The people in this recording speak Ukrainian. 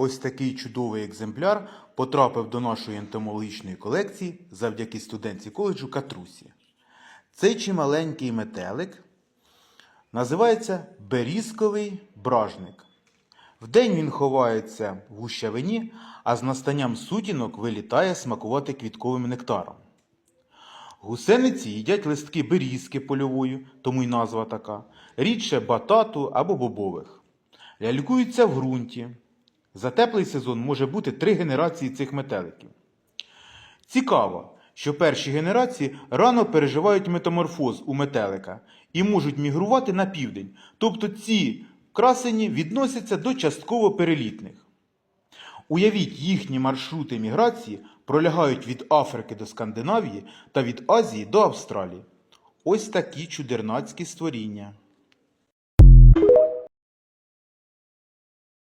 Ось такий чудовий екземпляр потрапив до нашої ентомологічної колекції завдяки студентці коледжу Катрусі. Цей чималенький метелик називається берізковий бражник. Вдень він ховається в гущавині, а з настанням сутінок вилітає смакувати квітковим нектаром. Гусениці їдять листки берізки польової, тому й назва така, рідше батату або бобових. Лялькуються в ґрунті. За теплий сезон може бути три генерації цих метеликів. Цікаво, що перші генерації рано переживають метаморфоз у метелика і можуть мігрувати на південь, тобто ці красені відносяться до частково перелітних. Уявіть, їхні маршрути міграції пролягають від Африки до Скандинавії та від Азії до Австралії. Ось такі чудернацькі створіння.